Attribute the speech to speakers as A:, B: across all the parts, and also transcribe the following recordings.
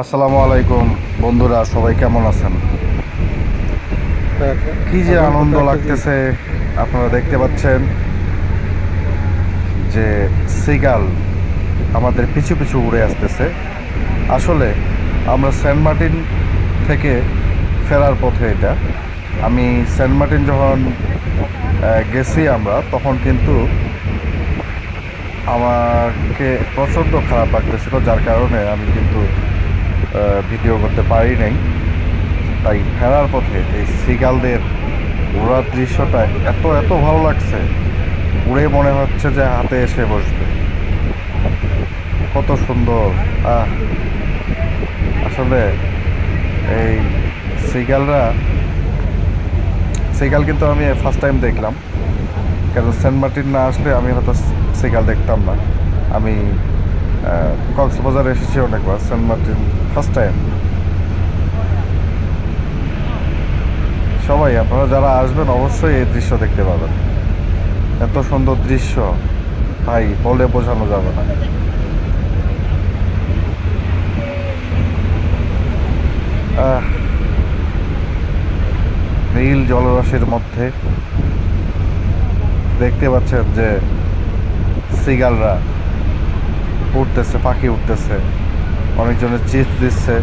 A: আসসালামু আলাইকুম। বন্ধুরা, সবাই কেমন আছেন? কি যে আনন্দ লাগতেছে, আপনারা দেখতে পাচ্ছেন যে সিগাল আমাদের পিছু পিছু উড়ে আসতেছে। আসলে আমরা সেন্ট মার্টিন থেকে ফেরার পথে এটা। আমি সেন্ট মার্টিন যখন গেছি আমরা, তখন কিন্তু আমাকে প্রচণ্ড খারাপ লাগতেছিল, যার কারণে আমি কিন্তু ভিডিও করতে পারি নাই। তাই ফেরার পথে এই সিগালদের উড়ার দৃশ্যটা এত এত ভালো লাগছে উড়ে মনে হচ্ছে যে হাতে এসে বসবে। কত সুন্দর, আহ। আসলে এই সিগালরা, সিগাল কিন্তু আমি ফার্স্ট টাইম দেখলাম। কারণ সেন্ট মার্টিন না আসলে আমি হয়তো সিগাল দেখতাম না। আমি কক্সবাজার এসেছি অনেকবার, সেন্ট মার্টিন ফার্স্ট টাইম সবাই, আপনারা যারা আসবেন, অবশ্যই এই দৃশ্য দেখতে পাবেন। এত সুন্দর দৃশ্য। ভাই, বলে বোঝানো যাবে না। নীল জলরাশির মধ্যে দেখতে পাচ্ছেন যে সিগালরা উঠতেছে পাখি উঠতেছে অনেকজনের চিপস দিচ্ছে।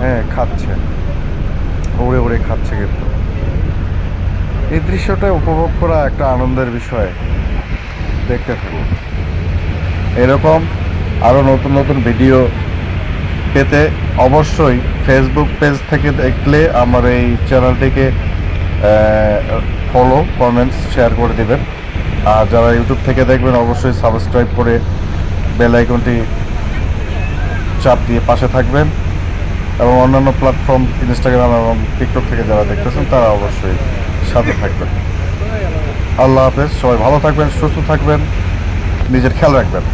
A: হ্যাঁ খাচ্ছে। উড়ে উড়ে খাচ্ছে কিন্তু। এই দৃশ্যটা উপভোগ করা একটা আনন্দের বিষয়। দেখতে থাকুন। এরকম আরও নতুন নতুন ভিডিও পেতে অবশ্যই ফেসবুক পেজ থেকে দেখলে আমার এই চ্যানেলটিকে ফলো কমেন্টস শেয়ার করে দেবেন। আর যারা ইউটিউব থেকে দেখবেন, অবশ্যই সাবস্ক্রাইব করে বেল আইকনটি চাপ দিয়ে পাশে থাকবেন এবং অন্যান্য প্ল্যাটফর্ম ইনস্টাগ্রাম এবং টিকটক থেকে যারা দেখতেছেন, তারা অবশ্যই সাথে থাকবেন। আল্লাহ হাফেজ, সবাই ভালো থাকবেন, সুস্থ থাকবেন, নিজের খেয়াল রাখবেন।